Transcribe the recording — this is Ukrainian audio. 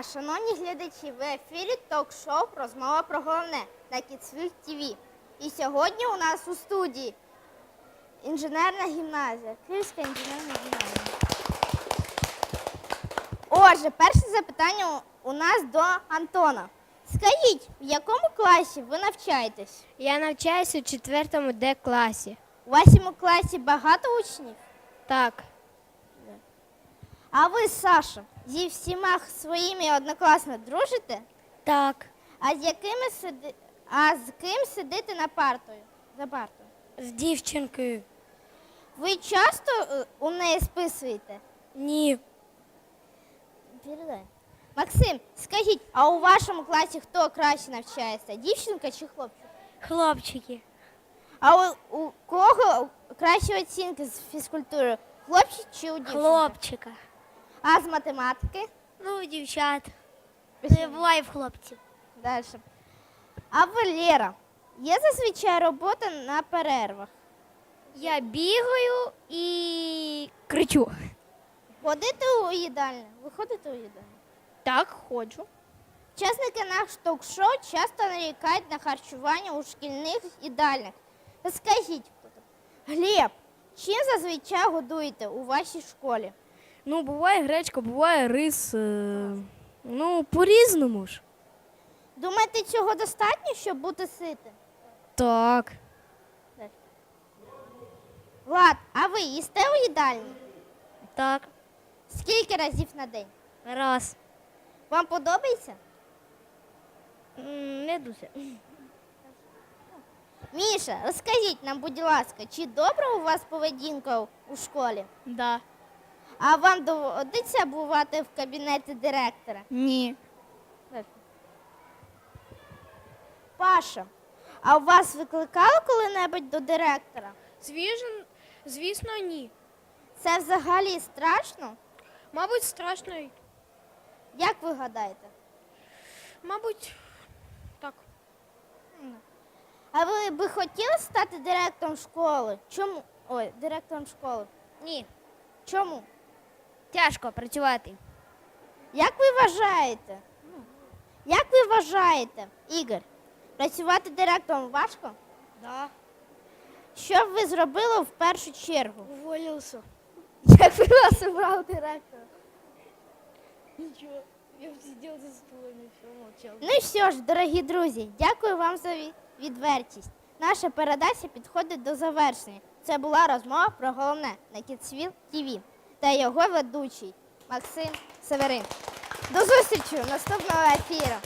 дня, шановні глядачі! В ефірі ток-шоу Розмова про головне на Кіцвіль ТВ. І сьогодні у нас у студії інженерна гімназія, Київська інженерна гімназія. Отже, перше запитання у нас до Антона. Скажіть, в якому класі ви навчаєтесь? Я навчаюся у четвертому Д класі. У вашому класі багато учнів? Так, А ви, Саша, зі всіма своїми однокласно дружите? так. А з якими сиди... а з ким сидите на партою? За партою? З дівчинкою. Ви часто е, у неї списуєте? Ні. Максим, скажіть, а у вашому класі хто краще навчається? Дівчинка чи хлопчик? Хлопчики. А у, у кого кращі оцінки з фізкультури? Хлопчик чи у дівчинки? Хлопчика. А з математики? Ну, дівчат. Не буває в хлопців. Далі. А ви, Лєра, є зазвичай робота на перервах? Я бігаю і кричу. Ходите у їдальню? Ви ходите у їдальню? Так, ходжу. Учасники нашого ток-шоу часто нарікають на харчування у шкільних їдальнях. Скажіть? Глеб, чим зазвичай годуєте у вашій школі? Ну, буває гречка, буває рис. е, Ну, по-різному ж. Думаєте, цього достатньо, щоб бути ситим? Так. Влад, а ви їсте у їдальні? Так. Скільки разів на день? Раз. Вам подобається? М, Не дуже. Міша, розкажіть нам, будь ласка, чи добра у вас поведінка у школі? Да. А вам доводиться бувати в кабінеті директора? Ні. Паша, а у вас викликали коли-небудь до директора? Звісно, звісно, ні. Це взагалі страшно? Мабуть, страшно. Як ви гадаєте? Мабуть, так. А ви би хотіли стати директором школи? Чому? Ой, директором школи. Ні. Чому? Тяжко працювати. Як ви вважаєте? Як ви вважаєте, Ігор, працювати директором важко? Да. Що б ви зробили в першу чергу? Уволився. Як ви вас обрали директором? Нічого. Я б сидів за столом і все мовчав. Ну що ж, дорогі друзі, дякую вам за ві- відвертість. Наша передача підходить до завершення. Це була розмова про головне на Кіцвіл ТВ та його ведучий Максим Северин. До зустрічі наступного ефіру.